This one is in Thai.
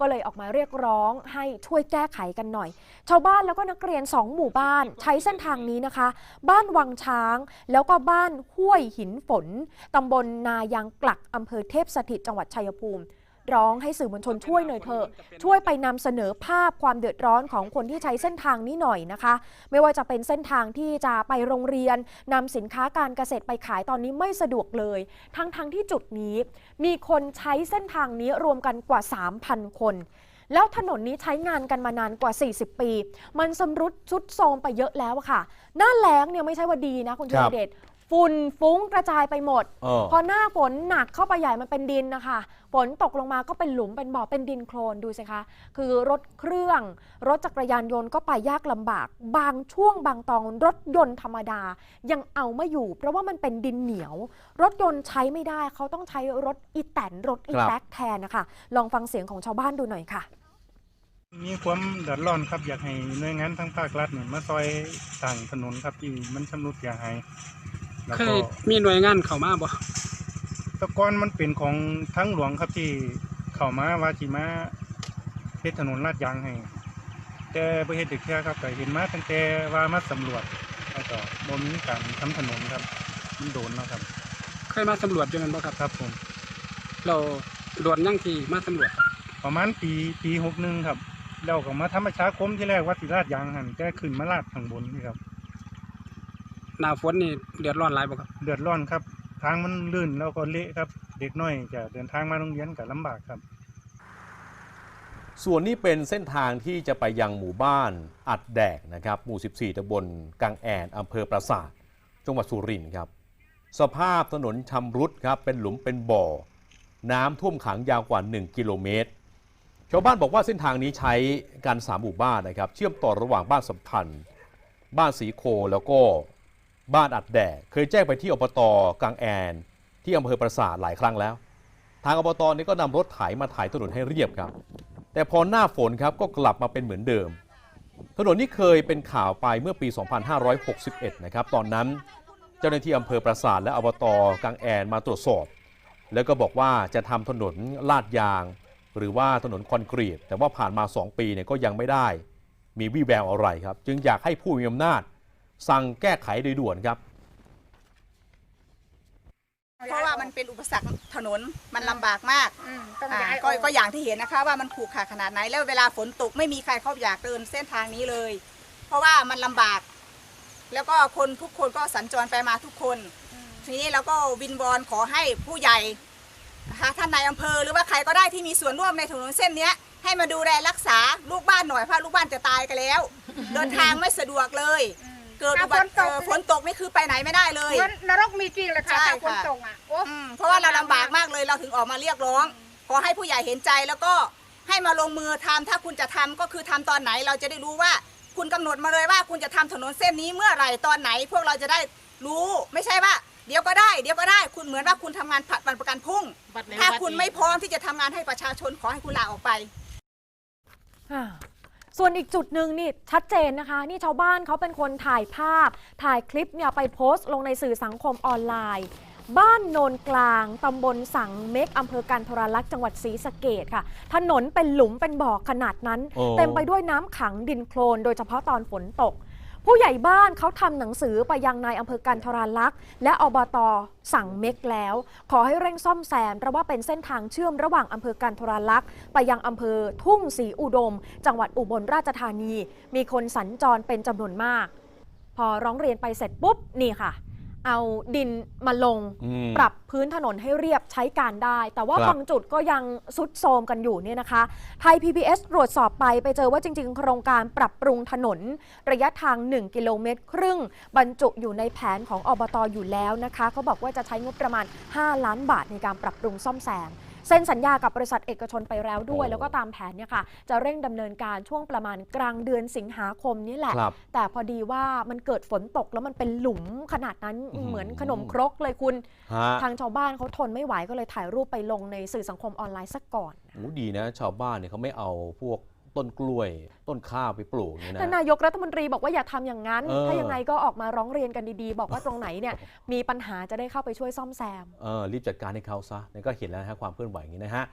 ก็เลยออกมาเรียกร้องให้ช่วยแก้ไขกันหน่อย ชาวบ้านแล้วก็นักเรียน 2 หมู่บ้านใช้เส้นทางนี้นะคะ บ้านวังช้าง แล้วก็บ้านห้วยหินฝนตำบลนายางกลักอำเภอเทพสถิตจังหวัดชัยภูมิ ร้องให้สื่อมวลชนช่วยหน่อยเถอะช่วยไปนำเสนอภาพความเดือดร้อนของคนที่ใช้เส้นทางนี้หน่อยนะคะ ไม่ว่าจะเป็นเส้นทางที่จะไปโรงเรียนนำสินค้าการเกษตรไปขายตอนนี้ไม่สะดวกเลย ทั้งทั้งๆที่จุดนี้ มีคนใช้เส้นทางนี้รวมกันกว่า 3,000 คน แล้วถนนนี้ใช้งานกันมานานกว่า 40 ปี มันสำรุดชุดโทรมไปเยอะแล้วอะค่ะ หน้าแล้งเนี่ยไม่ใช่ว่าดีนะคุณเจครัริบเดชฝุ่นฟุ้งกระจายไปหมด เออ พอหน้าฝนหนักเข้าไปใหญ่มันเป็นดินนะคะ ฝนตกลงมาก็เป็นหลุมเป็นบ่อเป็นดินโคลนดูสิคะ คือรถเครื่อง รถจักรยานยนต์ก็ไปยากลำบาก บางช่วงบางตอนรถยนต์ธรรมดา ยังเอาไม่อยู่ เพราะว่ามันเป็นดินเหนียว รถยนต์ใช้ไม่ได้ เขาต้องใช้รถอีแตนรถอีครับแท็กแทนนะคะ ลองฟังเสียงของชาวบ้านดูหน่อยค่ะ มีความเดือดร้อนครับอยากให้หน่วยงานทางภาครัฐเนี่ยมาซอยสร้างถนนครับที่มันชำรุดเสียหายแล้วเคก็ยมีหน่วยงานเข้ามาบ่แตะกอนมันเป็นของทั้งหลวงครับที่เข้ามาว่าสิมาเฮ็ดถนนลาดยางให้แต่บ่เฮ็ดเด็กแค่ครับก็เห็นมาตั้งแต่ว่ามาสำรวจแล้วก็บ่มีการทำถนนครับมันโดนแล้วครับ เคยมาสำรวจอยู่แม่นบ่ครับ ครับผม เราโดนยังที่มาสำรวจครับประมาณปีปี61ครับ แล้วก็มาทำประชาคมที่แรกว่าสิลาดยางหั่นแต่ขึ้นมาลาดข้างบนนี่ครับ หน้าฝนนี่เดือดร้อนหลายบ่ครับ เดือดร้อนครับ ทางมันลื่นแล้วก็เละครับ เด็กน้อยจะเดินทางมาโรงเรียนก็ลำบากครับ ส่วนนี้เป็นเส้นทางที่จะไปยังหมู่บ้านอัดแดกนะครับ หมู่ 14ตำบลกังแอนอำเภอปราสาทจังหวัดสุรินทร์ครับ สภาพถนนชำรุดครับ เป็นหลุมเป็นบ่อ น้ำท่วมขังยาวกว่า 1 กิโลเมตร ชาวบ้านบอกว่าเส้นทางนี้ใช้การสามหมู่บ้านนะครับ เชื่อมต่อระหว่างบ้านสัมพันธ์ บ้านสีโคแล้วก็บ้านอัดแดกเคยแจ้งไปที่อบตกังแอน ที่อำเภอปราสาทหลายครั้งแล้ว ทางอบตนี้ก็นำรถไถมาไถถนนให้เรียบครับ แต่พอหน้าฝนครับก็กลับมาเป็นเหมือนเดิม ถนนนี้เคยเป็นข่าวไปเมื่อปี 2561 นะครับตอนนั้นเจ้าหน้าที่อำเภอปราสาทและอบตกังแอนมาตรวจสอบ แล้วก็บอกว่าจะทำถนนลาดยาง หรือว่าถนนคอนกรีต แต่ว่าผ่านมา 2 ปีเนี่ยก็ยังไม่ได้ มีวี่แววอะไรครับ จึงอยากให้ผู้มีอำนาจ สั่งแก้ไขโดยด่วนครับ เพราะว่ามันเป็นอุปสรรคถนนมันลำบากมากอืมต้องอ่าย้ายอก็อกก็อย่างที่เห็นนะคะ ว่ามันขรุขระขนาดไหนแล้วเวลาฝนตกไม่มีใครเขาอยากเดินเส้นทางนี้เลย เพราะว่ามันลำบาก แล้วก็คนทุกคนก็สัญจรไปมาทุกคนทีนี้เราก็วินวอนขอให้ผู้ใหญ่ นะคะท่านนายอำเภอหรือว่าใครก็ได้ที่มีส่วนร่วมในถนนเส้นเนี้ย ให้มาดูแลรักษาลูกบ้านหน่อยเพราะลูกบ้านจะตายกันแล้ว เดินทางไม่สะดวกเลย เกิดอุบัติเอ่อฝนตกนี่คือไปไหนไม่ได้เลยเหมือนนรกมีจริงเลยค่ะใช่ถ้าฝนค่ะตกอะโอ้อืมเพราะว่าเราลำบากมากเลยเราถึงออกมาเรียกร้อง ขอให้ผู้ใหญ่เห็นใจแล้วก็ให้มาลงมือทำถ้าคุณจะทำก็คือทำตอนไหนเราจะได้รู้ว่า คุณกำหนดมาเลยว่าคุณจะทำถนนเส้นนี้เมื่อไหร่ตอนไหน พวกเราจะได้รู้ ไม่ใช่ว่า เดี๋ยวก็ได้เดี๋ยวก็ได้ คุณเหมือนว่าคุณทำงานผัดวันประกันพรุ่งถ้าคุณไม่พร้อมที่จะทำงานให้ประชาชนขอให้คุณลาออกไป อ่าส่วนอีกจุดหนึ่งนี่ชัดเจนนะคะ นี่ชาวบ้านเขาเป็นคนถ่ายภาพ ถ่ายคลิปเนี่ยไปโพสต์ลงในสื่อสังคมออนไลน์ บ้านโนนกลางตำบลสังเม็กอำเภอกันทราลักษณ์จังหวัดศรีสะเกดค่ะ ถนนเป็นหลุมเป็นบ่อขนาดนั้น โอ้ เต็มไปด้วยน้ำขังดินโคลน โดยเฉพาะตอนฝนตก ผู้ใหญ่บ้านเขาทำหนังสือไปยังนายอำเภอกันทราลักษ์และอบตสั่งเม็กแล้ว ขอให้เร่งซ่อมแซมเพราะว่าเป็นเส้นทางเชื่อมระหว่างอำเภอกันทราลักษ์ไปยังอำเภอทุ่งศรีอุดม จังหวัดอุบลราชธานี มีคนสัญจรเป็นจำนวนมาก พอร้องเรียนไปเสร็จปุ๊บนี่ค่ะ เอาดินมาลง อืม ปรับพื้นถนนให้เรียบใช้การได้ แต่ว่าครับ บางจุดก็ยังซุดโทรมกันอยู่เนี่ยนะคะ ไทย PBS ตรวจสอบไปไปเจอว่าจริง ๆ โครงการปรับปรุงถนน ระยะทาง 1 กิโลเมตร ครึ่ง บรรจุอยู่ในแผนของอบตอยู่แล้วนะคะเขาบอกว่าจะใช้งบประมาณ 5 ล้านบาทในการปรับปรุงซ่อมแซม เซ็นสัญญากับบริษัทเอกชนไปแล้วด้วยโอ้แล้วก็ตามแผนเนี่ยค่ะจะเร่งดำเนินการช่วงประมาณกลางเดือนสิงหาคมนี้แหละครับแต่พอดีว่ามันเกิดฝนตกแล้วมันเป็นหลุมขนาดนั้นอื้อหือเหมือนขนมครกเลยคุณฮะทางชาวบ้านเขาทนไม่ไหวก็เลยถ่ายรูปไปลงในสื่อสังคมออนไลน์ซะก่อนโอ้ดีนะ ชาวบ้านเนี่ยเขาไม่เอาพวก ต้นกล้วย ต้นข้าวไปปลูกเนี่ยแต่นะนายกรัฐมนตรีบอกว่าอย่าทำอย่างนั้น เออ ถ้ายังไงก็ออกมาร้องเรียนกันดีๆ บอกว่าตรงไหนเนี่ย มีปัญหาจะได้เข้าไปช่วยซ่อมแซม เออรีบจัดการให้เขาซะนี่ก็เห็นแล้วนะฮะความเคลื่อนไหวอย่างนี้นะฮะ